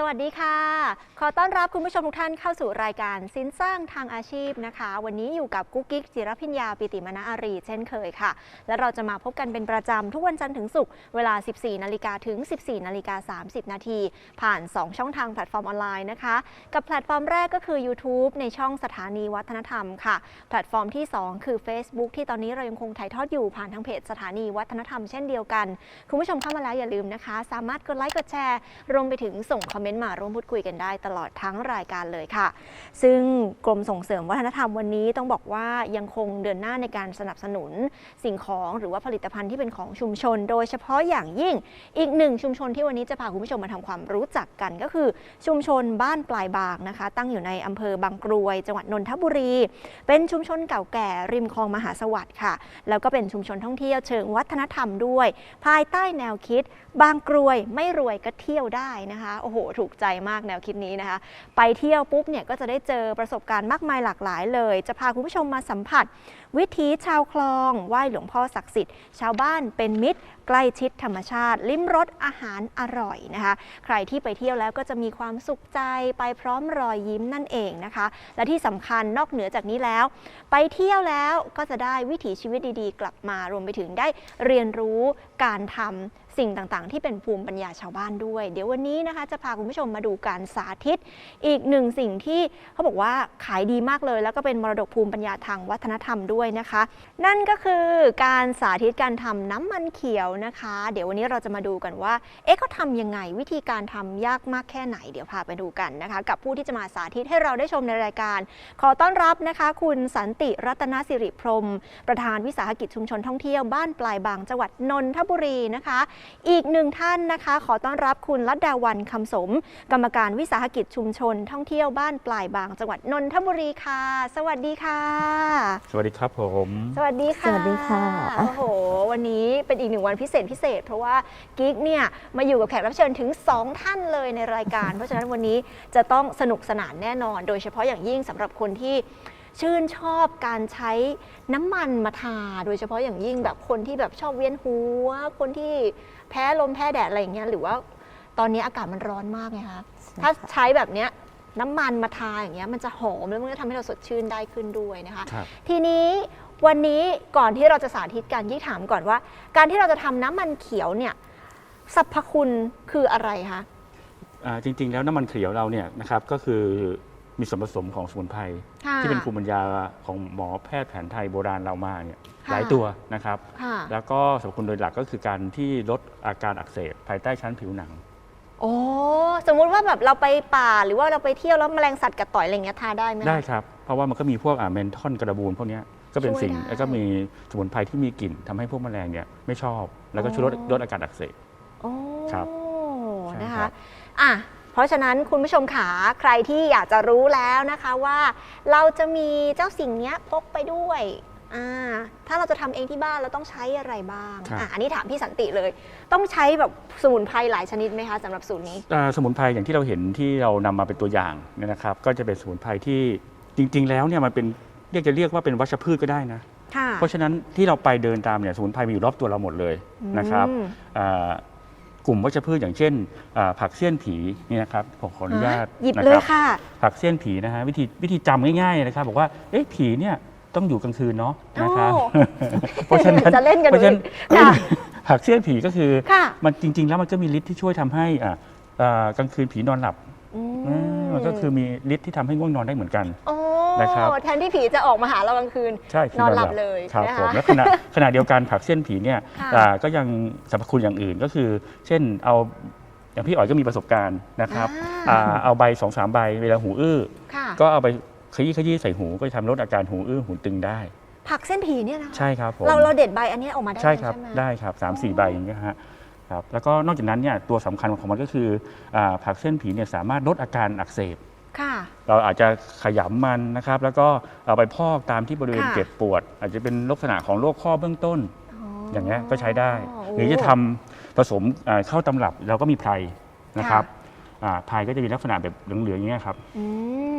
สวัสดีค่ะ ขอต้อนรับคุณผู้ชมทุกท่านเข้าสู่รายการสินสร้างทางอาชีพนะคะ วันนี้อยู่กับกุ๊กกิ๊กจิรพิญญาปิติมณอารีเช่นเคยค่ะ และเราจะมาพบกันเป็นประจำทุกวันจันทร์ถึงศุกร์เวลา 14 นาฬิกาถึง 14 นาฬิกา 30 นาที ผ่าน 2 ช่องทางแพลตฟอร์มออนไลน์นะคะ กับแพลตฟอร์มแรกก็คือ YouTube ในช่องสถานีวัฒนธรรมค่ะ แพลตฟอร์มที่ 2 คือ Facebook ที่ตอนนี้เรายังคงถ่ายทอดอยู่ผ่านทางเพจสถานีวัฒนธรรมเช่นเดียวกัน คุณผู้ชมเข้ามาแล้วอย่าลืมนะคะ สามารถกดไลค์กดแชร์รวมไปถึงส่งคอมเมนต์มาร่วมพูดคุยกันได้ตลอดทั้งรายการเลยค่ะ ซึ่งกรมส่งเสริมวัฒนธรรมวันนี้ต้องบอกว่ายังคงเดินหน้าในการสนับสนุนสิ่งของหรือว่าผลิตภัณฑ์ที่เป็นของชุมชน โดยเฉพาะอย่างยิ่งอีกหนึ่งชุมชนที่วันนี้จะพาคุณผู้ชมมาทำความรู้จักกันก็คือชุมชนบ้านปลายบางนะคะ ตั้งอยู่ในอำเภอบางกรวย จังหวัดนนทบุรี เป็นชุมชนเก่าแก่ริมคลองมหาสวัสดิ์ค่ะ แล้วก็เป็นชุมชนท่องเที่ยวเชิงวัฒนธรรมด้วย ภายใต้แนวคิด บางกรวยไม่รวยก็เที่ยวได้นะคะโอ้โหถูกใจมากแนวคิดนี้นะคะ ไปเที่ยวปุ๊บเนี่ยก็จะได้เจอประสบการณ์มากมายหลากหลายเลย จะพาคุณผู้ชมมาสัมผัสวิถีชาวคลองไหว้หลวงพ่อศักดิ์สิทธิ์ ชาวบ้านเป็นมิตร ใกล้ชิดธรรมชาติ ลิ้มรสอาหารอร่อยนะคะ ใครที่ไปเที่ยวแล้วก็จะมีความสุขใจไปพร้อมรอยยิ้มนั่นเองนะคะ และที่สำคัญนอกเหนือจากนี้แล้ว ไปเที่ยวแล้วก็จะได้วิถีชีวิตดีๆ กลับมารวมไปถึงได้เรียนรู้การทำสิ่งต่างๆ ที่เป็นภูมิปัญญาชาวบ้านด้วย เดี๋ยววันนี้นะคะ จะพาคุณผู้ชมมาดูการสาธิต อีกหนึ่งสิ่งที่เขาบอกว่าขายดีมากเลย แล้วก็เป็นมรดกภูมิปัญญาทางวัฒนธรรมด้วยนะคะ นั่นก็คือการสาธิตการทำน้ำมันเขียวนะคะ เดี๋ยววันนี้เราจะมาดูกันว่า เอ๊ะเขาทำยังไงวิธีการทำยากมากแค่ไหน เดี๋ยวพาไปดูกันนะคะ กับผู้ที่จะมาสาธิตให้เราได้ชมในรายการ ขอต้อนรับนะคะ คุณสันติรัตนสิริพรม ประธานวิสาหกิจชุมชนท่องเที่ยวบ้านปลายบางจังหวัดนนทบุรีนะคะ อีกหนึ่งท่านนะคะ ขอต้อนรับคุณรัตดาวันคำสม กรรมการวิสาหกิจชุมชนท่องเที่ยวบ้านปลายบางจังหวัดนนทบุรีค่ะ สวัสดีค่ะ สวัสดีครับผม สวัสดีค่ะสวัสดีค่ะ โอ้โห วันนี้เป็นอีกหนึ่งวันพิเศษพิเศษ เพราะว่ากิ๊กเนี่ยมาอยู่กับแขกรับเชิญถึง 2 ท่านเลยในรายการ เพราะฉะนั้นวันนี้จะต้องสนุกสนานแน่นอน โดยเฉพาะอย่างยิ่งสำหรับคนที่ชื่นชอบการใช้น้ำมันมาทา โดยเฉพาะอย่างยิ่งแบบคนที่แบบชอบเวียนหัว คนที่แพ้ลมแพ้แดดอะไรอย่างเงี้ยหรือว่าตอนนี้อากาศมันร้อนมากไงคะถ้าใช้แบบเนี้ย น้ำมันมาทาอย่างเงี้ยมันจะหอมแล้วมันก็ทำให้เราสดชื่นได้ขึ้นด้วยนะคะ ครับ ทีนี้วันนี้ก่อนที่เราจะสาธิตการยี่ถามก่อนว่า การที่เราจะทำน้ำมันเขียวเนี่ยสรรพคุณคืออะไรคะ อ่าจริง ๆ แล้วน้ำมันเขียวเราเนี่ยนะครับก็คือมีส่วนผสมของสมุนไพรค่ะที่เป็นภูมิปัญญาของหมอแพทย์แผนไทยโบราณเรามาเนี่ยค่ะ หลายตัวนะครับ ค่ะ แล้วก็สรรพคุณโดยหลักก็คือการที่ลดอาการอักเสบภายใต้ชั้นผิวหนัง โอ้สมมุติว่าแบบเราไปป่าหรือว่าเราไปเที่ยวแล้วแมลงสัตว์กัดต่อยอะไรอย่างเงี้ยทาได้ไหมคะ ได้ครับ เพราะว่ามันก็มีพวกอ่าเมนทอนกระบูนพวกเนี้ยก็เป็นช่วยสิ่งได้ แล้วก็มีสมุนไพรที่มีกลิ่นทำให้พวกแมลงเนี่ยไม่ชอบ แล้วก็ช่วยลดอ๋อลดอาการอักเสบ โอ้ครับใช่นะครัคะบ อะเพราะฉะนั้นคุณผู้ชมขาใครที่อยากจะรู้แล้วนะคะว่า เราจะมีเจ้าสิ่งเนี้ยพกไปด้วย อ่าถ้าเราจะทำเองที่บ้านเราต้องใช้อะไรบ้างครับ อะอันนี้ถามพี่สันติเลย ต้องใช้แบบสมุนไพรหลายชนิดไหมคะสำหรับสูตรนี้ อ่าสมุนไพรอย่างที่เราเห็นที่เรานำมาเป็นตัวอย่างเนี่ยนะครับ ก็จะเป็นสมุนไพรที่จริง ๆ แล้วเนี่ยมันเป็นเรียกจะเรียกว่าเป็นวัชพืชก็ได้นะ ค่ะ เพราะฉะนั้นที่เราไปเดินตามเนี่ยสมุนไพรมีอยู่รอบตัวเราหมดเลยนะครับอืมอ่ากลุ่มวัชพืชอย่างเช่นอ่าผักเสี้ยนผีนี่นะครับผมขออนุญาตหยิบนะเลคยรับ ค่ะ ผักเสี้ยนผีนะฮะวิธีวิธีจำง่ายๆนะครับบอกว่าเอ๊ะผีเนี่ย ต้องอยู่กลางคืนเนาะนะครับโอ้เพราะฉะนั้นจะเล่นกันเพราะฉะนั้นดูอีกค่ะผักเสี้ยนผีก็คือค่ะมันจริง ๆ แล้วมันก็มีฤทธิ์ที่ช่วยทำให้อ่าอ่ากลางคืนผีนอนหลับอือืมมันก็คือมีฤทธิ์ที่ทำให้ง่วงนอนได้เหมือนกันโอ้นะครับแทนที่ผีจะออกมาหาเรากลางคืนใช่ผีนอนหลับเลยครับนะคะผมแล้วขณะขณะเดียวกันผักเส้นผีเนี่ยค่ะอ่าก็ยังสรรพคุณอย่างอื่นก็คือ เช่นเอาอย่างพี่อ๋อยก็มีประสบการณ์นะครับอ่าอ่าเอาใบสองสามใบเวลาหูอื้อค่ะก็เอาไป ขยี้ขยี้ใส่หูก็จะทำลดอาการหูอื้อหูตึงได้ ผักเส้นผีเนี่ยนะคะใช่ครับผมเราเราเด็ดใบอันนี้ออกมาได้ใช่เลยครับไหมได้ครับสามสี่ใบอย่างเงี้ยฮะครับแล้วก็นอกจากนั้นเนี่ยตัวสำคัญของมันก็คืออาผักเส้นผีเนี่ยสามารถลดอาการอักเสบ ค่ะ เราอาจจะขยำมันนะครับ แล้วก็เอาไปพอกตามที่บริเวณค่ะ เจ็บปวด อาจจะเป็นลักษณะของโรคข้อเบื้องต้น อย่างเงี้ยก็ใช้ได้โหรือจะทำผสมอ่าเข้าตำรับเราก็มีไพรนะครับอ่าไพรก็จะมีลักษณะแบบเหลืองๆอย่างเงี้ยครับ อื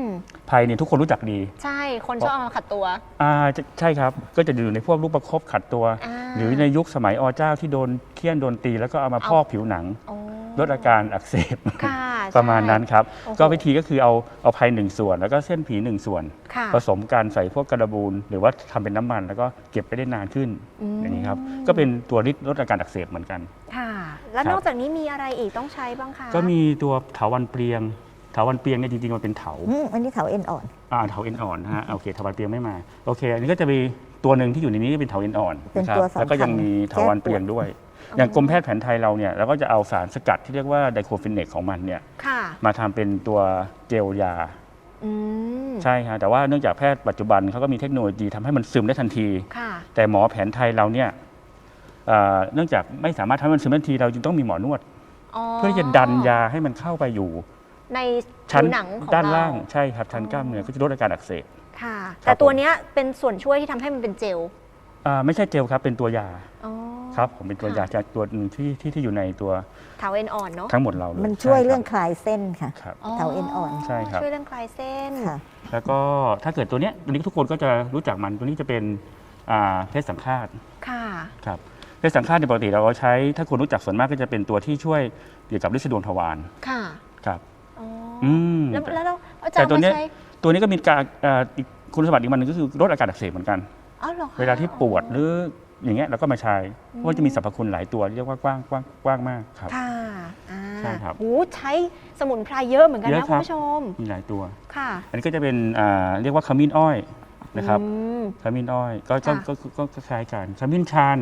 ม ไพรเนี่ยทุกคนรู้จักดี ใช่ คนชอบเอามาขัดตัว อ่าจะใช่ครับ ก็จะอยู่ในพวกลูกประคบขัดตัวาหรือในยุคสมัยอเจ้าที่โดนเคี่ยนโดนตีแล้วก็เอามาเอาพอกผิวหนัง โอ้ลดอาการอักเสบ ค่ะ ประมาณนั้นครับ โอ้โห ก็วิธีก็คือเอาเอาไพรหนึ่งส่วน แล้วก็เส้นผีหนึ่งส่วน ค่ะผสมกันใส่พวกกระบูลหรือว่าทำเป็นน้ำมัน แล้วก็เก็บไปได้นานขึ้นมอย่างนี้ครับ ก็เป็นตัวลดลดอาการอักเสบเหมือนกัน ค่ะ แล้วครับ นอกจากนี้มีอะไรอีกต้องใช้บ้างคะก็มีตัวเถาวันเปลียง เถาวันเปลียงเนี่ยจริงๆมันเป็นเถาอืมอันนี้เถาเอ็นอ่อน อ่าเถาเอ็นอ่อนนะฮะโอเคเถาวันเปลียงไม่มาโอเค อันนี้ก็จะมีตัวหนึ่งที่อยู่ในนี้เป็นเถาเอ็นอ่อนเป็นนะครับตัวสำคัญแล้วก็ยังมีเถาวันเปลียงด้วย อย่างกรมแพทย์แผนไทยเราเนี่ยเราก็จะเอาสารสกัดที่เรียกว่าไดโคฟินเนกของมันเนี่ยค่ะมาทำเป็นตัวเจลยา อืมใช่ฮะแต่ว่าเนื่องจากแพทย์ปัจจุบันเขาก็มีเทคโนโลยีทำให้มันซึมได้ทันที ค่ะแต่หมอแผนไทยเราเนี่ยเอ่อเนื่องจากไม่สามารถทำให้มันซึมได้ทันทีเราจึงต้องมีหมอนวด เพื่อที่จะดันยาให้มันเข้าไปอยู่ ในชั้นผิวหนังของด้านเรล่างใช่ครับชั้นกล้ามเนื้อก็จะลดอาการอักเสบ ค่ะครับแต่ตัวผม เนี้ยเป็นส่วนช่วยที่ทำให้มันเป็นเจลอ่าไม่ใช่เจลครับเป็นตัวยาอ๋อครับผมเป็นตัวยาค่ะจากตัวหนึ่งที่ที่ที่อยู่ในตัวเถาเอ็นอ่อนเนาะทั้งหมดเราเลยมันช่วยใคบเรื่องคลายเส้นค่ะ ครับ เถาเอ็นอ่อน ใช่ครับ ช่วยเรื่องคลายเส้น ค่ะ แล้วก็ถ้าเกิดตัวเนี้ยตัวนี้ทุกคนก็จะรู้จักมันตัวนี้จะเป็นอ่าเพศสังฆาตค่ะ ครับเพศสังฆาตในปกติเราก็ใช้ถ้าคนรู้จักส่วนมากก็จะเป็นตัวที่ช่วยเกี่ยวกับฤทธิ์ดวงทวารค่ะ ครับ อ๋อออืมแล้วแล้วเราอาจาแต่รย์ตัวมาเนี้ยใช้ตัวนี้ก็มีการเอ่ออีกคุณสมบัติอีกมันหนึงก็คือลดอาการอักเสบเหมือนกัน อ้าวเหรอคะ เวลาที่ปวดหรืออย่างเงี้ยเราก็มาใช้เพราะว่าจะมีสรรพคุณหลายตัวเรียกว่ากว้างกว้างกว้างมากครับ ค่ะอ่าใช่ครับโอ้ใช้สมุนไพรเยอะเหมือนกันเยนะอะคคุรัณบ ผู้ชม มีหลายตัว ค่ะ อันนี้ก็จะเป็นอ่าเรียกว่าขมิ้นอ้อยนะครับอืม ขมิ้นอ้อยก็ก็ค่ะ ก็ก็ก็คล้ายกันขมิ้นชัน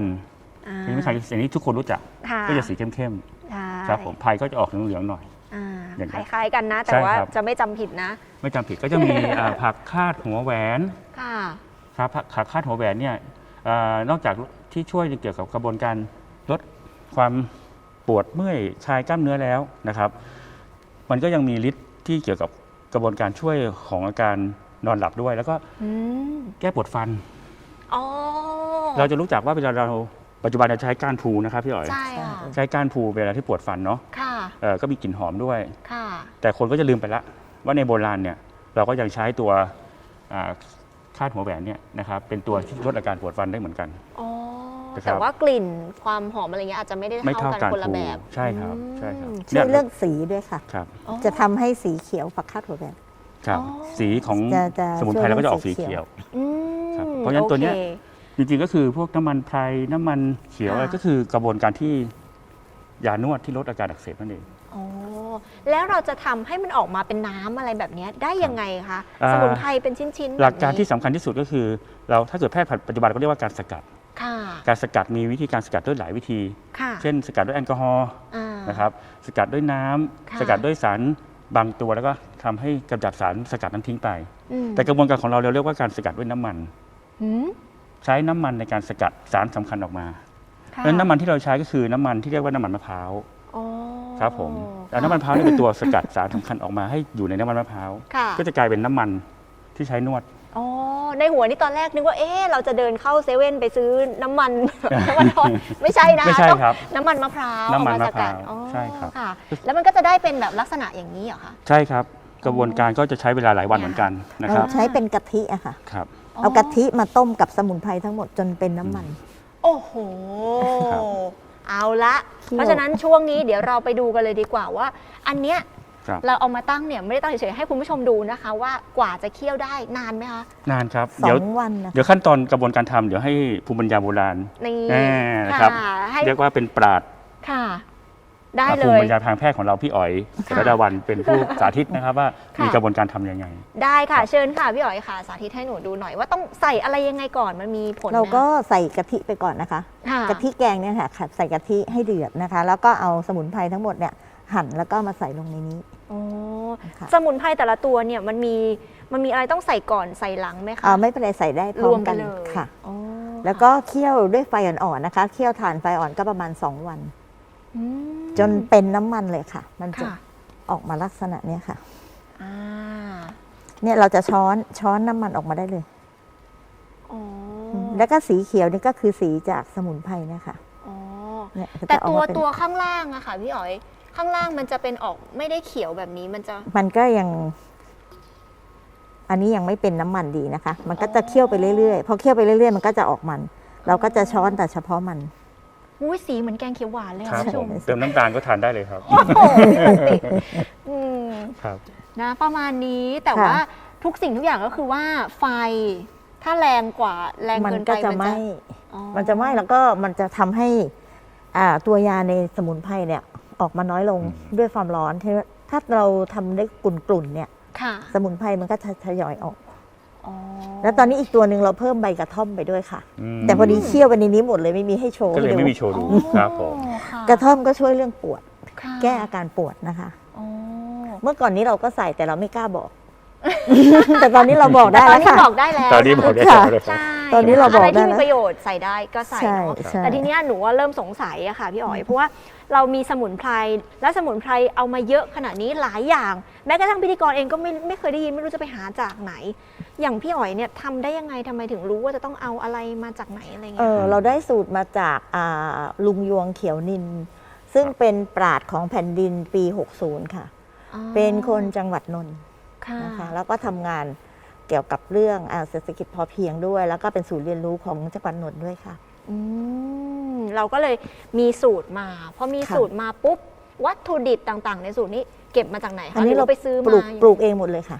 อ่าขมิ้นชันอย่างนี้ทุกคนรู้จักค่ะก็จะสีเข้มใช่ๆครับผมพายก็จะออกเหลืองๆหน่อย อ่าอย่างคนั้น ล้ายๆกันนะ แต่ใช่ว่าครับ จะไม่จำผิดนะ ไม่จำผิดก็จะมี อ่าผักคาดหัวแหวนค่ะ ครับผักผักคาดหัวแหวนเนี่ยอานอกจากที่ช่วยเกี่ยวกับกระบวนการลดความปวดเมื่อยคลายกล้ามเนื้อแล้วนะครับ มันก็ยังมีฤทธิ์ที่เกี่ยวกับกระบวนการช่วยของอาการนอนหลับด้วย แล้วก็อืม แก้ปวดฟัน อ๋อเราจะรู้จักว่าเวลาเรา ปัจจุบันเราใช้ก้านพูนะครับพี่อ๋อย ใช่ค่ะ ใช้ก้านพูเวลาที่ปวดฟันเนาะค่ะ เอ่อก็มีกลิ่นหอมด้วย ค่ะ แต่คนก็จะลืมไปละว่าในโบราณเนี่ยเราก็ยังใช้ตัวอ่าคาดหัวแหวนเนี่ยนะครับเป็นตัวที่ลดอาการปวดฟันได้เหมือนกัน อ๋อ นะครับ แต่ว่ากลิ่นความหอมอะไรเงี้ยอาจจะไม่ได้ไม่เท่าเท่ากันกันคนละพูแบบใช่ครับใช่ครับอืมช่วยเรื่องสีด้วยค่ะ ครับอ๋อ จะทำให้สีเขียวฝักคาดหัวแบบ ครับ อ๋อ สีของจะจะสมุนไพรเราก็จะออกช่สีวยเรื่องสีเขีเขียยววอืมครับเพราะฉะนั้นตัวเนี้ย โอค จริงๆก็คือพวกน้ำมันไพรน้ำมันเขียวค่ะอะไรก็คือกระบวนการที่ยานวดที่ลดอาการอักเสบนั่นเองอ๋อแล้วเราจะทำให้มันออกมาเป็นน้ำอะไรแบบเนี้ยได้ยังไงคะอ่า สมุนไพรเป็นชิ้นๆหลักการแบบนี้ที่สำคัญที่สุดก็คือ เราถ้าเกิดแพทย์ปัจจุบันก็เรียกว่าการสกัด ค่ะการสกัดมีวิธีการสกัดด้วยหลายวิธี ค่ะเช่น สกัดด้วยแอลกอฮอล์อ่า นะครับสกัดด้วยน้ำค่ะ สกัดด้วยสารบางตัวแล้วก็ทำให้กำจัดสารสกัดนั้นทิ้งไป อืมแต่กระบวนการของเราเราเรียกว่าการสกัดด้วยน้ำมัน หืม ใช้น้ำมันในการสกัดสารสำคัญออกมาค่ะเพราะฉะนั้นน้ำมันที่เราใช้ก็คือน้ำมันที่เรียกว่าน้ำมันมะพร้าวอ๋อครับผมแล้วน้ำมันมะพร้าวนี่เป็นตัวสกัดสารสำคัญออกมาให้อยู่ในน้ำมันมะพร้าวค่ะก็จะกลายเป็นน้ำมันที่ใช้นวด อ๋อในหัวนี่ตอนแรกนึกว่าเอ๊ะเราจะเดินเข้าเซเว่นไปซื้อน้ำมัน น้ำมันทอดไม่ใช่นะไม่ใช่ต้องครับ น้ำมันมะพร้าวน้ำมันเอสกัดมะพร้าวอ๋อใช่ครับ ค่ะ แล้วมันก็จะได้เป็นแบบลักษณะอย่างนี้เหรอคะ ใช่ครับ กระบวนการก็จะใช้เวลาหลายวันเหมือนกันนะคเรารับใช้เป็นกะทิอะค่ะ ครับ เอากะทิมาต้มกับสมุนไพรทั้งหมดจนเป็นน้ำมัน โอ้โห ครับ เอาละ เคี่ยว เพราะฉะนั้นช่วงนี้เดี๋ยวเราไปดูกันเลยดีกว่าว่า อันเนี้ยครับเราเอามาตั้งเนี่ยไม่ได้ตั้งเฉยๆให้คุณผู้ชมดูนะคะ ว่ากว่าจะเคี่ยวได้นานไหมคะ นานครับสอเดี๋ยวงวันนะเดี๋ยวขั้นตอนกระบวนการทำเดี๋ยวให้ภูมิปัญญาโบราณ นี่แน่นะครับ ค่ะให้เรียกว่าเป็นปราดค่ะ ได้เลภูมิย ปัญญาทางแพทย์ของเราพี่อ๋อยค่ะสรดาวันเป็นผู้สาธิตนะครับว่าค่ะ มีกระบวนการทำยังไง ได้ค่ะเชิญค่ะพี่อ๋อยค่ะ สาธิตให้หนูดูหน่อยว่าต้องใส่อะไรยังไงก่อนมันมีผลไหมเราก็ใส่กะทิไปก่อนนะคะ ค่ะกะทิแกงเนี่ยค่ะใส่กะทิให้เดือดนะคะ แล้วก็เอาสมุนไพรทั้งหมดเนี่ยหั่นแล้วก็มาใส่ลงในนี้โอ้ค่ะสมุนไพรแต่ละตัวเนี่ยมันมีมันมีอะไรต้องใส่ก่อนใส่หลังไหมคะเอาไม่เป็นไรใส่ได้พรร้อวมมไปกันเลยค่ะ อ๋อแล้วก็เคี่ยวด้วยไฟอ่อนๆนะคะ เคี่ยวทานไฟอ่อนก็ประมาณ 2 วัน อืม จนเป็นน้ำมันเลยค่ะ มันจะค่ะ ออกมาลักษณะเนี้ยค่ะ อ่าเนี่ยเราจะช้อนช้อนน้ำมันออกมาได้เลย อ๋อแล้วก็สีเขียวนี่ก็คือสีจากสมุนไพรเนะคะอ๋อเนี่ยก็แต่จะออกตัวมาเป็นตัวข้างล่างอะค่ะพี่อ๋อย ข้างล่างมันจะเป็นออกไม่ได้เขียวแบบนี้มันจะ มันก็ยัง อันนี้ยังไม่เป็นน้ำมันดีนะคะ มันก็จะเคี่ยวไปเรื่อยๆพอเคี่ยวไปเรื่อยๆ มันก็จะออกมัน เราก็จะช้อนแต่เฉพาะมัน อุ้ยสีเหมือนแกงเขียวหวานเลยคค่ะรับคุณผู้ชผมมเติมน้ำตาลก็ทานได้เลยครับ โอ้โหพี่ปกติอืมครับ นะประมาณนี้แต่ค่ะ ว่าทุกสิ่งทุกอย่างก็คือว่าไฟถ้าแรงกว่าแรงมันเกินก็ไปจะไหม่อ๋อมันจะไหม้แล้วก็มันจะทำให้อ่าตัวยาในสมุนไพรเนี่ยออกมาน้อยลงอืม ด้วยความร้อนที่ถ้าเราทำได้กลุ่นๆเนี่ย ค่ะ สมุนไพรมันก็จะทยอยออกอ๋อ แล้วตอนนี้อีกตัวหนึ่งเราเพิ่มใบกระท่อมไปด้วยค่ะมแต่พอดีเคี่ยวไปในนี้หมดเลยไม่มีให้โชว์ก็เลยให้ดูไม่มีโชว์ดูครับผมค่ะกระท่อมก็ช่วยเรื่องปวดค่ะแก้อาการปวดนะคะอ๋อเมื่อก่อนนี้เราก็ใส่แต่เราไม่กล้าบอก แต่ตอนนี้เราบอกแต่ได้ตอนแล้วนี้ค่ะบอกได้แล้วตอนนี้บอกได้ค่ะแล้วเลยครับใช่ตอนนี้เราบอกอะไรที่ได้มีแล้วประโยชน์ใส่ได้ก็ใส่ใช่เนาะใช่แต่ทีเนี้ยหนูว่าเริ่มสงสัยอะค่ะพี่อ๋อยเพราะว่า เรามีสมุนไพรและสมุนไพรเอามาเยอะขนาดนี้หลายอย่าง แม้กระทั่งพิธีกรเองก็ไม่ไม่เคยได้ยินไม่รู้จะไปหาจากไหน อย่างพี่อ๋อยเนี่ยทำได้ยังไงทำไมถึงรู้ว่าจะต้องเอาอะไรมาจากไหนอะไรเอเงี้ยอเราได้สูตรมาจากอ่าลุงยวงเขียวนิน ซึ่งเป็นปราดของแผ่นดินปี 60 ค่ะอ๋อเป็นคนจังหวัดนนท์ค่ะนะคะแล้วก็ทำงานเกี่ยวกับเรื่องอาเศรษฐกิจพอเพียงด้วย แล้วก็เป็นศูนย์เรียนรู้ของจังหวัดนนท์ด้วยค่ะ อืมเราก็เลยมีสูตรมาพอมีค่ะสูตรมาปุ๊บ วัตถุดิบต่างๆ ในสูตรนี้เก็บมาจากไหนอัคะนนี้หรือเราว่าไปซื้อปลูมากปลูกเองหมดเลยค่ะ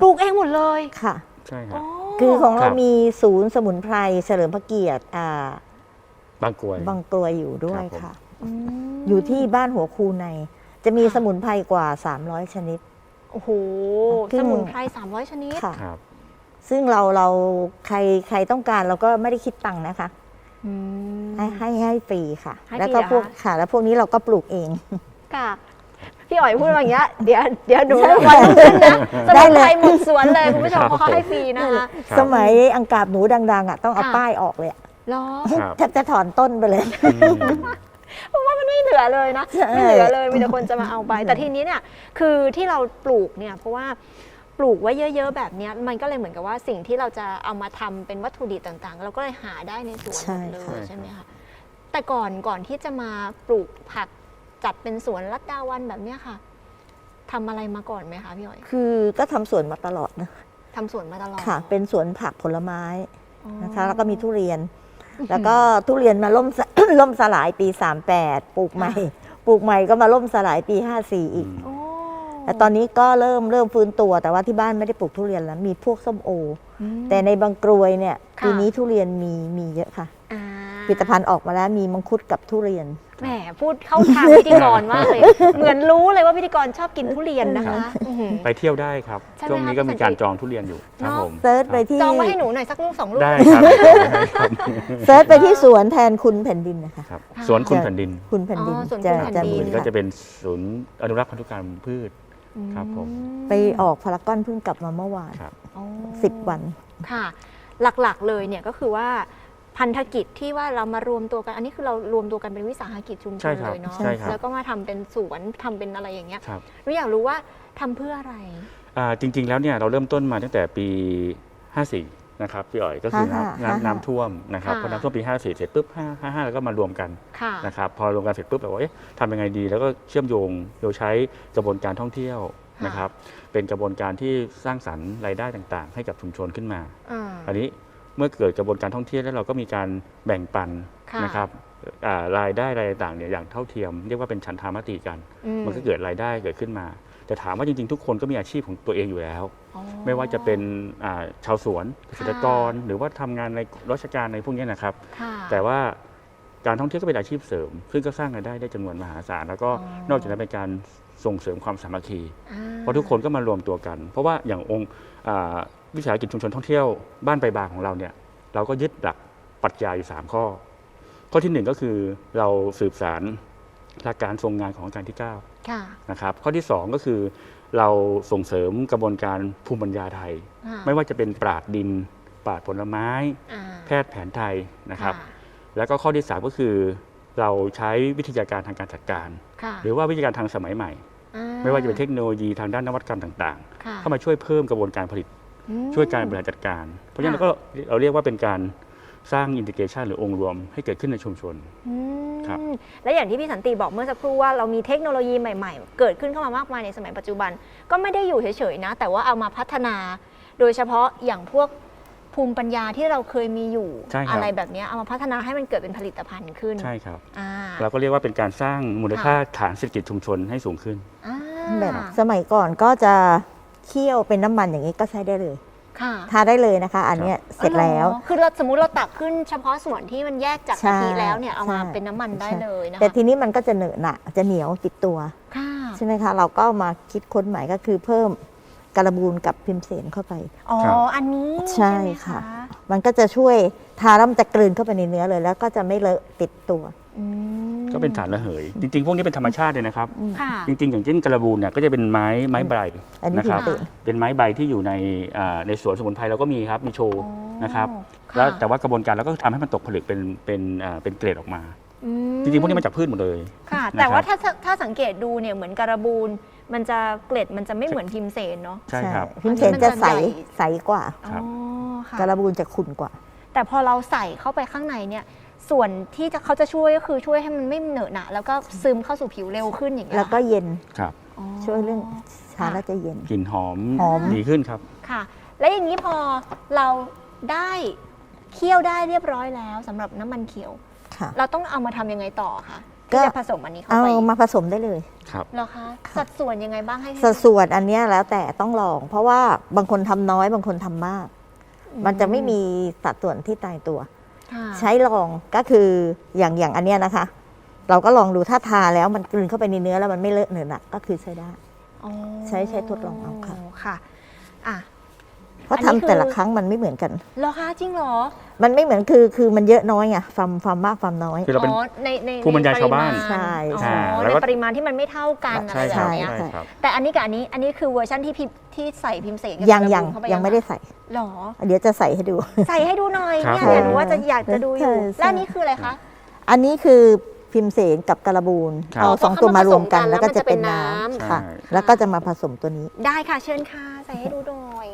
ปลูกเองหมดเลยค่ะ ใช่ครับ คือของคเรารับมีศูนย์สมุนไพรเฉลิมพระเกียรติอ่าบางกรวย บางกรวยอยู่ด้วยครับผม ค่ะ ม อยู่ที่บ้านหัวคูใน จะมีค่ะ สมุนไพรกว่า 300 ชนิด โอ้โหครึ่สง มุนไพร300 ชนิด ค่ะ ครับ ซึ่งเราเราใครใครต้องการเราก็ไม่ได้คิดตังค์นะคะอืม ให้ให้ให้ฟรีค่ะ ให้ฟรีแล้วก็เหรอพวกคะ ค่ะ แล้วพวกนี้เราก็ปลูกเองค่ะพี่อ๋อยพูดมาอย่างเงี้ยเดี๋ยวเดี๋ยวดูนะวันรุ่งขึ้นนะสได้มุนเลยไพรหมดสวนเลยคุณผู้ชมครับเพราะเขาให้ฟรีนะคะครับ สมัยอังกาบหนูดัง ๆ อะ ต้องเอาค่ะป้ายออกเลยอะเหรอครับ แทบจะถอนต้นไปเลย อืม เพราะว่ามันไม่เหลือเลยนะ ใช่ ไม่เหลือเลยมีแต่คนจะมาเอาไป แต่ทีนี้เนี่ยคือที่เราปลูกเนี่ยเพราะว่าป ลูกไว้เยอะ ๆ แบบเนี้ยมันก็เลยเหมือนกับว่าสิ่งที่เราจะเอามาทำเป็นวัตถุดิบต่างๆ เราก็เลยหาได้ในสวนหมดเลใช่ยใช่ไหมคะแต่ก่อนก่อนที่จะมาปลูกผักจัดเป็นสวนลัดดาวันแบบเนี้ยค่ะทำอะไรมาก่อนไหมคะพี่อ๋อย คือก็ทำสวนมาตลอดนะทำสวนมาตลอด ค่ะ เป็นสวนผักผลไม้อ๋อนะคะ แล้วก็มีทุเรียน แล้วก็ทุเรียนมาล่มสล่มสลายปี 38 ปลูกใหม่ ปลูกใหม่ก็มาล่มสลายปี 54 อีกโอ้ แต่ตอนนี้ก็เริ่มเริ่มฟื้นตัว แต่ว่าที่บ้านไม่ได้ปลูกทุเรียนแล้วมีพวกส้มโออืมแต่ในบางกรวยเนี่ยค่ะปีนี้ทุเรียนมีมีเยอะค่ะอ่าผลิตภัณฑ์ออกมาแล้วมีมังคุดกับทุเรียนแหมพูดเข้าทางพิธีกรมากเลย เหมือนรู้เลยว่าพิธีกรชอบกินทุเรียนนะคะอื้อหือไปเที่ยวได้ครับใช่ไหมช่วงนี้ครับก็มีการสันติจองทุเรียนอยู่ครับเนอะผมเซิร์ชไปที่จองไว้ให้หนูหน่อยสักลูกสองลูกได้ครับได้ครับเซิร์ชไปที่สวนแทนคุณแผ่นดินนะคะครับค่ะสวนคุณแผ่นดินคุณแผ่นดินอ๋อสวนจะคุณแผ่นจะดิมีนอื่นก็ค่ะจะเป็นศูนย์อนุรักษ์พันธุกรรมพืช ครับผม ไปออกพารากอนเพิ่งกลับมาเมื่อวานครับ อ๋อสิบวัน ค่ะ หลักๆเลยเนี่ยก็คือว่าพันธกิจที่ว่าเรามารวมตัวกัน อันนี้คือเรารวมตัวกันเป็นวิสาหกิจชุมชใช่นครับเลยเนาะใช่ครับ แล้วก็มาทำเป็นสวนทำเป็นอะไรอย่างเงี้ยครับหนูอยากรู้ว่าทำเพื่ออะไร อ่าจริง ๆ แล้วเนี่ยเราเริ่มต้นมาตั้งแต่ปี 54 นะครับพี่อ๋อยก็คือห้าห้าน้ำห้าน้ำน้ำท่วมนะครับค่ะพอน้ำท่วมปี 54 เสร็จปุ๊บ5 55 แล้วก็มารวมกันค่ะนะครับพอรวมกันเสร็จปุ๊บแบบว่าเอ๊ะทำยังไงดี แล้วก็เชื่อมโยงโดยใช้กระบวนการท่องเที่ยวค่ะนะครับเป็นกระบวนการที่สร้างสรรค์รายได้ต่างๆ ให้กับชุมชนขึ้นมา อ่า อันนี้เมื่อเกิดกระบวนการท่องเที่ยวแล้วเราก็มีการแบ่งปันค่ะ นะครับอ่ารายได้รายต่างๆเนี่ยอย่างเท่าเทียม เรียกว่าเป็นฉันทามติกัน อืมันก็เกิดรายได้เกิดขึ้นมา แต่ถามว่าจริงๆ ทุกคนก็มีอาชีพของตัวเองอยู่แล้ว อ๋อ ไม่ว่าจะเป็นอ่าชาวสวนเกษตรกรค่ะหรือว่าทำงานในราชการในพวกเนี้ยนะครับ ค่ะแต่ว่าการท่องเที่ยวก็เป็นอาชีพเสริม ซึ่งก็สร้างรายได้ได้จำนวนมหาศาลแล้วก็อ๋อนอกจากนั้นเป็นการส่งเสริมความสามัคคี อ่เพราะทุกคนก็มารวมตัวกัน เพราะว่าอย่างองค์อ่าวิสาหกิจชุมชนท่องเที่ยวบ้านไปบางของเราเนี่ยเราก็ยึดหลักปรัชญาอยู่ 3 ข้อ ข้อที่ 1 ก็คือเราสืบสารหลักการทรงงานของรัชกาลที่9ค่ะ นะครับข้อที่ 2 ก็คือ เราส่งเสริมกระบวนการภูมิปัญญาไทยอ่าไม่ว่าจะเป็นปราดดิน ปราดผลไม้อ่าแพทย์แผนไทยนะครับค่ะแล้วก็ข้อที่ 3 ก็คือ เราใช้วิทยาการทางการจัดการค่ะหรือว่าวิทยาการทางสมัยใหม่อ่ไม่ว่าจะเป็นเทคโนโลยีทางด้านนวัตกรรมต่างค่ะๆเข้ามาช่วยเพิ่มกระบวนการผลิตอืมช่วยการบริหารจัดการ เพราะฉะนั้นค่ะเราก็เราเรียกว่าเป็นการ สร้างอินทิเกชันหรือองค์รวมให้เกิดขึ้นในชุมชน อืมครับ และอย่างที่พี่สันติบอกเมื่อสักครู่ว่าเรามีเทคโนโลยีใหม่ ๆ เกิดขึ้นเข้ามามากมายในสมัยปัจจุบัน ก็ไม่ได้อยู่เฉยๆนะ แต่ว่าเอามาพัฒนา โดยเฉพาะอย่างพวกภูมิปัญญาที่เราเคยมีอยู่ ใช่ครับ อะไรแบบเนี้ยเอามาพัฒนาให้มันเกิดเป็นผลิตภัณฑ์ขึ้นใช่ครับ อ่าเราก็เรียกว่าเป็นการสร้างมูลค่าฐานเศรษฐกิจชุมชนให้สูงขึ้น อ่าแบบสมัยก่อนก็จะเคี่ยวเป็นน้ำมันอย่างนี้ก็ใช้ได้เลย ค่ะทาได้เลยนะคะ อันเนี้ยเสร็จแล้ว อ๋อคือเราสมมุติเราตักขึ้นเฉพาะส่วนที่มันแยกจากใช่กะทิแล้วเนี่ยเอามาใช่ เป็นน้ำมันได้เลยนะคะแต่ทีนี้มันก็จะเหนอะหนะจะเหนียวติดตัว ค่ะใช่ไหมคะ เราก็มาคิดค้นใหม่ก็คือเพิ่มการบูนกับพิมเสนเข้าไป อ๋อครับ อันนี้ใช่ไหมค่ะมันก็จะช่วยทาแล้วมันจะกลืนเข้าไปในเนื้อเลย แล้วก็จะไม่เลอะติดตัว อืมก็เป็นสารระเหย จริง ๆ พวกนี้เป็นธรรมชาติเลยนะครับ ค่ะ จริง ๆ อย่างเช่นกระบูนเนี่ยก็จะเป็นไม้ไม้ใบอันนี้นะครับพิมเสนเป็นไม้ใบที่อยู่ในอ่าในสวนสมุนไพรเราก็มีครับมีโชว์อ๋อนะครับค่ะ แล้วแต่ว่ากระบวนการเราก็ทำให้มันตกผลึกเป็นเป็นอ่าเป็นเกรดออกมา อืมจริงๆพวกนี้มาจากพืชหมดเลย ค่ะนะครับแต่ว่าถ้าถ้าสังเกตดูเนี่ยเหมือนการบูน มันจะเกล็ดมันจะไม่เหมือนพิมเสนเนาะ ใช่ครับ พิมเสนจะใสอันนี้มันจะใหญ่ ใสกว่า ครับ อ๋อค่ะ การบูนจะขุ่นกว่า แต่พอเราใส่เข้าไปข้างในเนี่ย ส่วนที่จะเขาจะช่วยก็คือช่วยให้มันไม่เหนอะหนะแล้วก็ซึมเข้าสู่ผิวเร็วขึ้นอย่างเงี้ยแล้วก็เย็นครับ อ๋อ ช่วยเรื่องชาแล้วจะเย็น กลิ่นหอมหอม ดีขึ้นครับ ค่ะ แล้วอย่างนี้พอเราได้เคี่ยวได้เรียบร้อยแล้วสำหรับน้ำมันเขียว ค่ะ เราต้องเอามาทำยังไงต่อคะก็ ที่จะผสมอันนี้เข้าเอาไปมาผสมได้เลย ครับ เหรอคะสัดส่วนยังไงบ้างให้สัดส่วนอันเนี้ยแล้วแต่ต้องลอง เพราะว่าบางคนทำน้อยบางคนทำมาก มันจะไม่มีสัดส่วนที่ตายตัวค่ะ ใช้ลองก็คืออย่างอย่างอันเนี้ยนะคะ เราก็ลองดูถ้าทาแล้วมันกลืนเข้าไปในเนื้อแล้วมันไม่เลอะเนื้อหนักก็คือใช้ได้อ๋อใช้ใช้ทดลองเอาค่ะ ค่ะ อะเพ ราะอันทำนี้คือแต่ละครั้งมันไม่เหมือนกัน เหรอคะจริงเหรอมันไม่เหมือนคือคือมันเยอะน้อยไงฟาร์มฟาร์มมากฟาร์มน้อย คือเราเป็น อ๋อในในภูมิปัญญาชาวบ้านปริมณใช่อ๋อใช่แล้ในวก็ ปริมาณที่มันไม่เท่ากันอะไรใช่แบครับ บเนี้ยใช่ครับ แต่อันนี้กับอันนี้อันนี้คือเวอร์ชันที่พิมที่ใส่พิมพ์เสกกับยังกระยังบุนเข้าปยังไม่ได้ใส่หรอ เดี๋ยวจะใส่ให้ดู ใส่ให้ดูหน่อยครับเนี่ยอยากรู้ว่าจะอยากจะดูอยู่ใช่ใช่ แล้วอันนี้คืออะไรคะ อันนี้คือพิมเสนกับการบูนครับเอาสองตัวมารวมกัน แล้แล้ววก็ก็จะจะเป็เป็นนน้น้ำำค่ะ ใช่ แล้วก็จะมาผสมตัวนี้ ได้ค่ะเชิญค่ะใส่ให้ดูหน่อย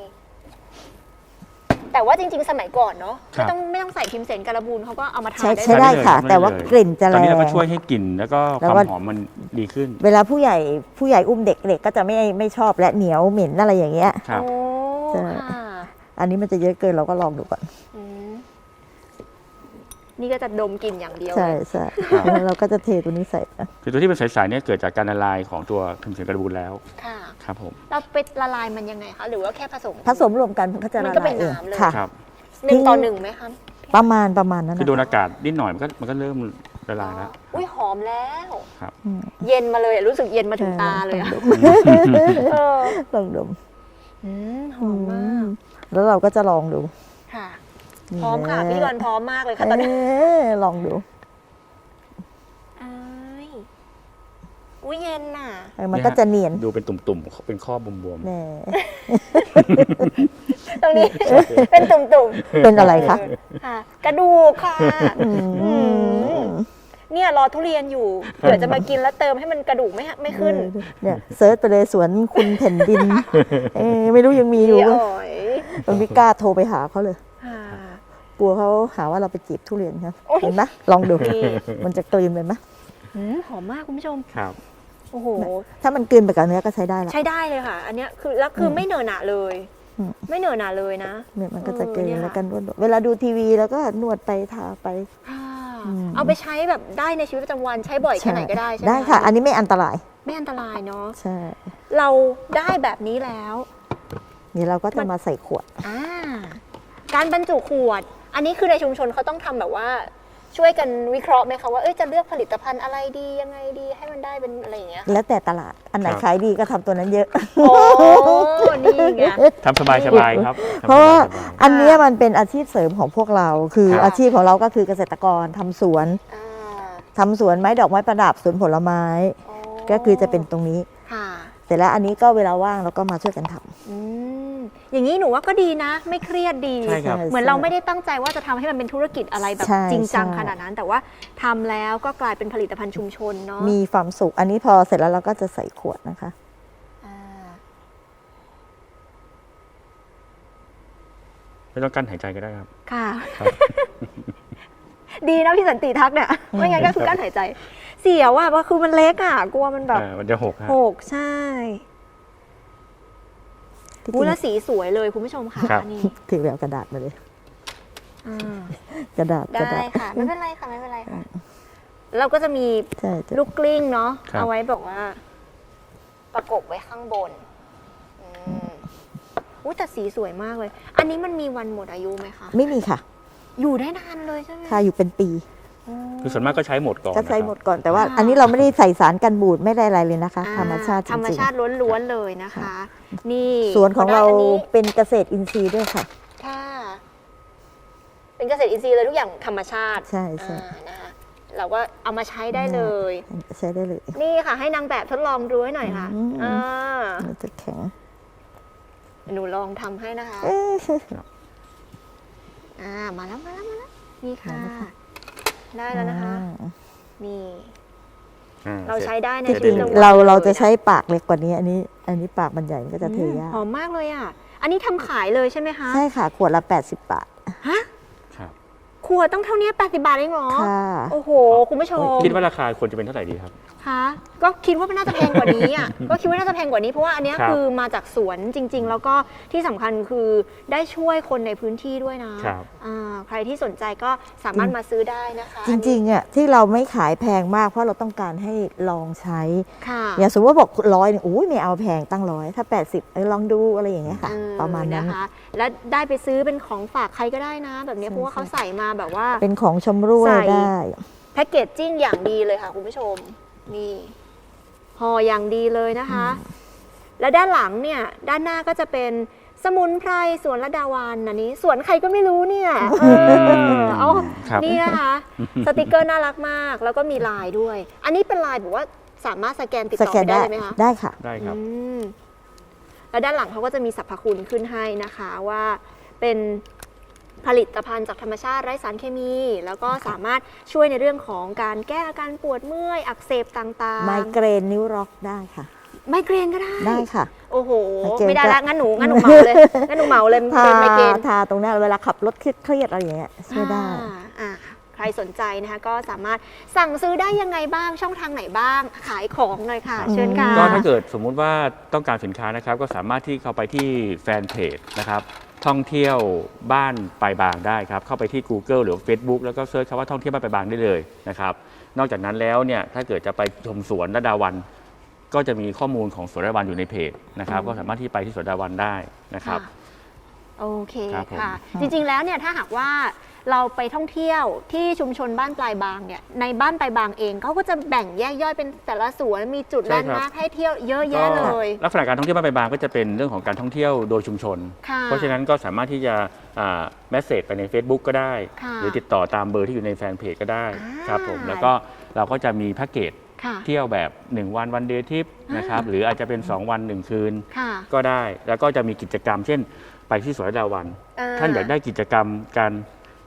แต่ว่าจริงๆ สมัยก่อนเนาะครัไม่บ ต้องไม่ต้องใส่พิมพ์เสนการบูนเขาก็เอามาทาใช้ได้ใช้เลยได้ค่ะไม่แต่ว่าเลยกลิ่นจะตแรอนนี้เราก็ง ช่วยให้กลิ่นแล้วก็แล้คววาก็มหอมมันดีขึ้นเวลาผู้ใหญ่ผู้ใหญ่อุ้มเด็กเด็กก็จะไม่ไม่ชอบและเหนียวเหม็นอะไรอย่างเงี้ย ครับ โอ้ใช่ ค่ะอันนี้มันจะเยอะเกินเราก็ลองดูก่อน อืม นี่ก็จะดมกลิ่นอย่างเดียวใช่เลยใช่ครับแล้วเราก็จะเทตัวนี้ใส่นะคือตัวที่เป็นใสๆเนี่ยเกิดจากการละลายของตัวพิมพ์เสนกระบูนแล้ว ค่ะ ครับผม เราไปละลายมันยังไงคะ หรือว่าแค่ผสม ผสมรวมกันมันก็จะมัละนก็เป็ลานยเองน้ำเลย ค่ะ ครับหนึ่งต่อหนึ่งไหมคะประมาณประมาณนั้นคือโดนนะอากาศนิดหน่อยมันก็มันก็เริ่มละลายแล้ว อุ้ยหอมแล้วครับอืมเย็นมาเลยอะรู้สึกเย็นมาถึงตาเลยอะเออลองดมอืมหอมมาก แล้วเราก็จะลองดูค่ะนี่ พร้อมค่ะแหละพี่กรณ์พร้อมมากเลยค่ะตอนนี้เอ๊ะลองดูเอ้ยอุ้ยเย็นน่ะ เออมันก็จะเนียนดูเป็นตุ่มๆ เป็นข้อบวมแน่ตรงนี้ เป็นตุ่มเป็นอะไรคะๆค่ะ กระดูกค่ะ อืมเนี่ยรอทุเรียนอยู่ เผื่อจะมากินแล้วเติมให้มันกระดูกไม่ฮะไม่ขึ้นเนี่ยเซิร์ชไปเลยสวนคุณแผ่นดิน เอ๊ะไม่รู้ยังมีอยู่พี่ไหมอ๋อยเราไม่กล้าโทรไปหาเขาเลยค่ะ กลัวเขาหาว่าเราไปจีบทุเรียนครับโอ๊ยเห็นไหมลองดูนี่มันจะกลืนไปไหมหืมหอมมากคุณผู้ชมๆครับ โอ้โห ถ้ามันกลืนไปกับเนื้อก็ใช้ได้ละใช้ได้เลยค่ะ อันเนี้ยคือแล้วคือไม่เหนอะหนะเลยอืมไม่เหนอะหนะเลยนะเนี่ยมันก็จะกลืเออเนี่นยแล้วกันนวดเวลาดูทีวีแล้วก็นวดไปทาไปค่ะอืมเอาไปใช้แบบได้ในชีวิตประจำวันใช้บ่อยแค่ไหนก็ได้ใช่ไหมได้ค่ะ อันนี้ไม่อันตราย ไม่อันตรายเนาะใช่เราได้แบบนี้แล้วเดี๋ยวเราก็จะมาใส่ขวดอ่าการบรรจุขวด อันนี้คือในชุมชนเขาต้องทำแบบว่าช่วยกันวิเคราะห์ไหมคะว่าเอ้ยจะเลือกผลิตภัณฑ์อะไรดียังไงดีให้มันได้เป็นอะไรอย่างเงี้ยแล้วแต่ตลาดอันไหนครับขายดีก็ทำตัวนั้นเยอะโอ้นี่ไงทำสบายๆครับทำเพราะว่าสบยอันเนี้ยมันเป็นอาชีพเสริมของพวกเรา คือครับอาชีพของเราก็คือเกษตรกรทำสวนอ่าทำสวนไม้ดอกไม้ประดับสวนผลไม้อ๋อก็คือจะเป็นตรงนี้ค่ะเสร็จแล้วอันนี้ก็เวลาว่างเราก็มาช่วยกันทำ อืมอย่างนี้หนูว่าก็ดีนะ ไม่เครียดดี ใช่ครับ เหมือนเราไม่ได้ตั้งใจว่าจะทำให้มันเป็นธุรกิจอะไรแบบใช่จริงจังใช่ ขนาดนั้น แต่ว่าทำแล้วก็กลายเป็นผลิตภัณฑ์ชุมชนเนาะมีความสุข อันนี้พอเสร็จแล้วเราก็จะใส่ขวดนะคะ อ่าไม่ต้องกั้นหายใจก็ได้ครับ ค่ะ ครับ ดีนะพี่สันติทักเนี่ยไม่งั้นก็คือการหายใจ เสียวอะเพราะคือมันเล็กอะกลัวมันแบบอ่ามันจะหกฮะโหกใช่ ที่อุ้จยริแล้งวสีสวยเลยคุณผู้ชมค่ะครับ นี่ถือแบบกระดาษมาเลย อ่ากระดาษกระได้ดาษ ค่ะ ไม่เป็นไรค่ะไม่เป็นไรค่ะ เราก็จะมีใช่จะลูกกลิ้งเนาะครับ เอาไว้บอกว่าปประกบไว้ข้างบนอืมอุ้ยแต่สีสวยมากเลย อันนี้มันมีวันหมดอายุไหมคะ ไม่มีค่ะ อยู่ได้นานเลยใช่ไหม ค่ะอยู่เป็นปีอืม คือส่วนมากก็ใช้หมดก่อนก็ใช้นะครับหมดก่อน แต่ว่าค่ะอันนี้เราไม่ได้ใส่สารกันบูดไม่ได้อะไรเลยนะคะอ่ธรรมชาติจธรรมริงชาติล้วนๆเลยนะคะ นี่ๆสวนของเราพได้นนี้เป็นเกษตรอินทรีย์ด้วยค่ะค่ะเป็นเกษตรอินทรีย์เลยทุกอย่างธรรมชาติใช่ใช่อ่านะคะเราก็เอามาใช้ได้เลย ใช้ได้เลย นี่ค่ะ ให้นางแบบทดลองดูให้หน่อยค่ะอืมอ่ามันจะแข็งหนูลองทำให้นะคะเอ๊ะอ่ามาแล้วมาแล้วมาแล้วนี่ค่ะมาแล้วค่ะ ได้แล้วนะคะอ่านี่อ่เราใช้ได้ในที่ชีจริวิงตประจำวันเราเราลยจะใช้ปากเล็กกว่านี้ อันนี้ อันนี้ปากมันใหญ่มันก็จะเทอืมยากหอมมากเลยอะ อันนี้ทำขายเลยใช่ไหมคะ ใช่ค่ะ ขวดละ 80 บาท ฮะครับ ขวดต้องเท่านี้80 บาทเองเหรอ ค่ะ โอ้โห คุณผู้ชมคิดว่าราคาควรจะเป็นเท่าไหร่ดีครับ คะก็คิดว่ามันน่าจะแพงกว่านี้อะ ก็คิดว่าน่าจะแพงกว่านี้เพราะว่าอันเนี้ยครับคือมาจากสวนจริง ๆ แล้วก็ที่สำคัญคือได้ช่วยคนในพื้นที่ด้วยนะครับ อ่าใครที่สนใจก็สามารถมาซื้อได้นะคะจริงๆอะที่เราไม่ขายแพงมากเพราะเราต้องการให้ลองใช้ ๆค่ะ อย่างสมมติว่าบอกร้อยอุ้ยไม่เอาแพงตั้งร้อยถ้า 80เออลองดูอะไรอย่างเงี้ยค่ะ เออประมาณนั้นนะคะและได้ไปซื้อเป็นของฝากใครก็ได้นะ แบบเนี้ยใช่เพราะว่าเขาใส่มาแบบว่า เป็นของชำร่วยใส่ ได้ แพ็กเกจจิ้งอย่างดีเลยค่ะคุณผู้ชม นี่ห่ออย่างดีเลยนะคะ และด้านหลังเนี่ย ด้านหน้าก็จะเป็นสมุนไพรสวนระดาวันอันนี้สวนใครก็ไม่รู้เนี่ยเออเอาครับ นี่นะคะ สติกเกอร์น่ารักมาก แล้วก็มีลายด้วย อันนี้เป็นลายแบบว่าสามารถสแกนติดสต่อแกไปนได้ได้เลยไหมคะ ได้ค่ะ ได้ครับ อืมแล้วด้านหลังเขาก็จะมีสรรพคุณขึ้นให้นะคะว่าเป็น ผลิตภัณฑ์จากธรรมชาติไร้สารเคมี แล้วก็สามารถช่วยในเรื่องของการแก้อาการปวดเมื่อยอักเสบต่างๆไมเกรนนิ้วร็อกได้ค่ะ ไมเกรนก็ได้ได้ค่ะ โอ้โห ไมเกรนไม่ได้ก็ละงั้นหนูงั้นหนูเหมาเลยงั้นหนูเหมาเลยทาเป็นไมเกรนทาตรงเนี้ยเวลาขับรถเครียดๆอะไรอย่างเงี้ยช่วยได้อ่าอ่าใครสนใจนะคะก็สามารถสั่งซื้อได้ยังไงบ้างช่องทางไหนบ้าง ขายของหน่อยค่ะอืมเชิญค่ะก็ถ้าเกิดสมมุติว่าต้องการสินค้านะครับ ก็สามารถที่เข้าไปที่แฟนเพจนะครับ ท่องเที่ยวบ้านปลายบางได้ครับ เข้าไปที่ Google หรือ Facebook แล้วก็เซิร์ชคำว่าท่องเที่ยวบ้านปลายบางได้เลยนะครับ นอกจากนั้นแล้วเนี่ยถ้าเกิดจะไปชมสวนระดาวัน ก็จะมีข้อมูลของสวนระดาวันอยู่ในเพจนะครับ ก็สามารถที่ไปที่สวนระดาวันได้นะครับค่ะโอเคครับผม ค่ะ จริงๆแล้วเนี่ยถ้าหากว่า เราไปท่องเที่ยวที่ชุมชนบ้านปลายบางเนี่ยในบ้านปลายบางเองเขาก็จะแบ่งแยกย่อยเป็นแต่ละสวนมีจุดใช่แลนด์ครับ มาร์คให้เที่ยวเยอะแยะเลยลักษณะการท่องเที่ยวบ้านปลายบางก็จะเป็นเรื่องของการท่องเที่ยวโดยชุมชน ค่ะเพราะฉะนั้นก็สามารถที่จะแมสเซจไปใน Facebook ก็ได้ ค่ะหรือติดต่อตามเบอร์ที่อยู่ในแฟนเพจก็ได้อ่า ครับผมแล้วก็เราก็จะมีแพ็กเกจค่ะ เที่ยวแบบ 1 วันวันเดย์ทริปนะครับหรืออาจจะเป็น 2 วัน 1 คืน ค่ะก็ได้แล้วก็จะมีกิจกรรม เช่น ไปที่สวนดาวันอ่ท่านอยากได้กิจกรรมการ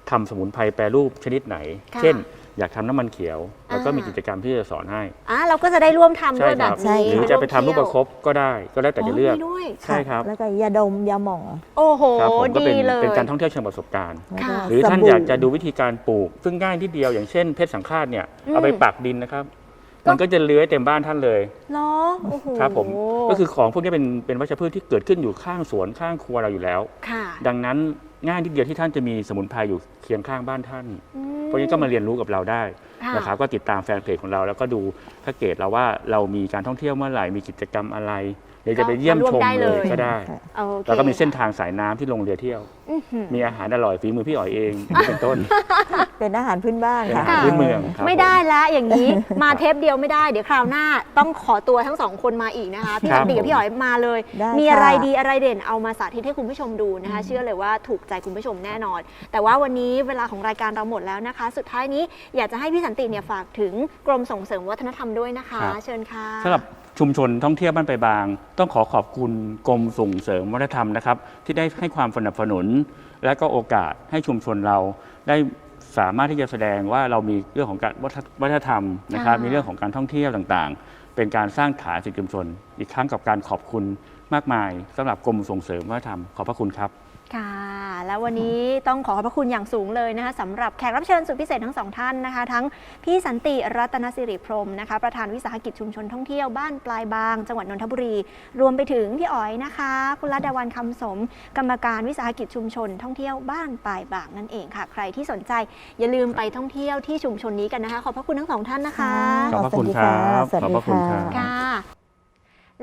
ทำสมุนไพรแปรรูปชนิดไหนค่ะเช่น อยากทำน้ำมันเขียว แล้วก็อ่ามีมีกิจกรรมที่จะสอนให้อะเราก็จะได้ร่วมทำใช่ด้วยคแบรับบนี้ใช่หรือจะไปทำรูปประคบก็ได้ ก็แล้วแต่จะเลือกมีด้วยใช่ครับแล้วก็ยาดมยาหม่องโอ้โหครับผมก็ดีเป็นเลยเป็นการท่องเที่ยวเชิงประสบการณ์แล้วก็ค่ะหรือท่านสบู่อยากจะดูวิธีการปลูก ซึ่งง่ายที่เดียวอย่างเช่นเพชรสังฆาตเนี่ยอืมเอาไปปักดินนะครับก็มันก็จะเลื้อยเต็มบ้านท่านเลยเหรอโอ้โหครับผม ก็คือของพวกนี้เป็นเป็นวัชพืชที่เกิดขึ้นอยู่ข้างสวนข้างครัวเราอยู่แล้วค่ะดังนั้น ง่ายที่เดียวที่ท่านจะมีสมุนไพรอยู่เคียงข้างบ้านท่านอืมเพราะฉะนั้นก็มาเรียนรู้กับเราได้ค่ะนะครับก็ติดตามแฟนเพจของเราแล้วก็ดูแพ็กเกจเราว่าเรามีการท่องเที่ยวเมื่อไหร่มีกิจกรรมอะไร เดี๋ยวจะไปเยี่ยมก็มาร่วมชมได้เลเลยยก็ได้โอเคแล้วก็มีเส้นทางสายน้ำที่ลงเรือเที่ยวอื้อหือมีอาหารอร่อยฝีมือพี่อ๋อยเองอย่างนี้เป็นต้น เป็นอาหารพื้นบ้านเป็นอาค่ะหารพื้นเมืองครับไม่ได้ละอย่างนี้มาเทปเดียวไม่ได้เดี๋ยวคราวหน้าต้องขอตัวทั้งสองคนมาอีกนะคะพี่ครัสับนติกับพี่หอยมาเลยได้มีค่ะอะไรดีอะไรเด่นเอามาสาธิตให้คุณผู้ชมดูนะคะ เชื่อเลยว่าถูกใจคุณผู้ชมแน่นอน แต่ว่าวันนี้เวลาของรายการเราหมดแล้วนะคะ สุดท้ายนี้อยากจะให้พี่สันติเนี่ยฝากถึงกรมส่งเสริมวัฒนธรรมด้วยนะคะครับเชิญค่ะสำหรับ ชุมชนท่องเที่ยวบ้านไปลายบาง ต้องขอขอบคุณกรมส่งเสริมวัฒนธรรมนะครับ ที่ได้ให้ความสนับสนุน และก็โอกาสให้ชุมชนเราได้สามารถที่จะแสดงว่าเรามีเรื่องของการวัฒนธรรมนะครับอ่ามีมีเรื่องของการท่องเที่ยวต่างๆ เป็นการสร้างฐานเศรษฐกิจชุมชน อีกครั้งกับการขอบคุณมากมายสำหรับกรมส่งเสริมวัฒนธรรมขอบพระคุณครับ ค่ะ แล้ววันนี้ต้องขอขอบพระคุณอย่างสูงเลยนะคะสำหรับแขกรับเชิญสุดพิเศษทั้งสองท่านนะคะ ทั้งพี่สันติรัตนสิริพรหมนะคะ ประธานวิสาหกิจชุมชนท่องเที่ยวบ้านปลายบาง จังหวัดนนทบุรี รวมไปถึงพี่อ๋อยนะคะ คุณรัตดาวันคำสม กรรมการวิสาหกิจชุมชนท่องเที่ยวบ้านปลายบางนั่นเองค่ะ ใครที่สนใจอย่าลืมไปท่องเที่ยวที่ชุมชนนี้กันนะคะ ขอบพระคุณทั้งสองท่านนะคะ ขอบพระคุณครับ สวัสขอบดีพระคุณครับ ค่ะค่ะ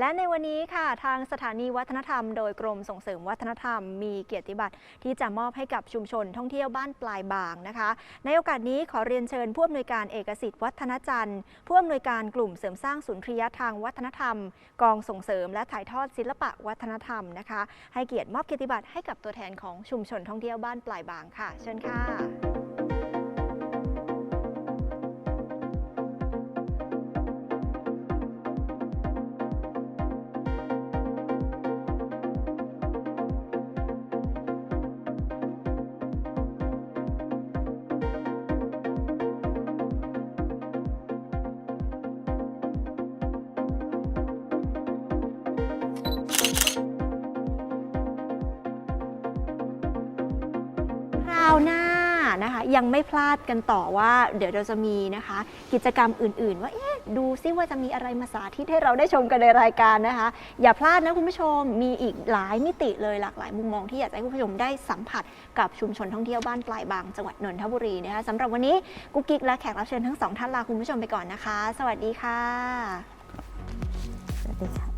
และในวันนี้ค่ะทางสถานีวัฒนธรรม โดยกรมส่งเสริมวัฒนธรรม มีเกียรติบัตรที่จะมอบให้กับชุมชนท่องเที่ยวบ้านปลายบางนะคะ ในโอกาสนี้ขอเรียนเชิญผู้อำนวยการเอกสิทธิ์วัฒนจันทร์ผู้อำนวยการกลุ่มเสริมสร้างศูนย์ทริยทางวัฒนธรรม กองส่งเสริม และถ่ายทอดศิลปะวัฒนธรรมนะคะ ให้เกียรติมอบเกียรติบัตรให้กับตัวแทนของชุมชนท่องเที่ยวบ้านปลายบางค่ะ เชิญค่ะ ไม่พลาดกันต่อว่าเดี๋ยวเราจะมีนะคะ กิจกรรมอื่น ๆ ว่าเอ๊ะดูซิว่าจะมีอะไรมาสาธิตให้เราได้ชมกันในรายการนะคะ อย่าพลาดนะคุณผู้ชมมีอีกหลายมิติเลยหลากหลายมุมมองที่อยากให้คุณผู้ชมได้สัมผัสกับชุมชนท่องเที่ยวบ้านปลายบางจังหวัดนนทบุรีนะคะสำหรับวันนี้กุ๊กกิ๊กและแขกรับเชิญทั้งสองท่านลาคุณผู้ชมไปก่อนนะคะ สวัสดีค่ะสวัสดีค่ะ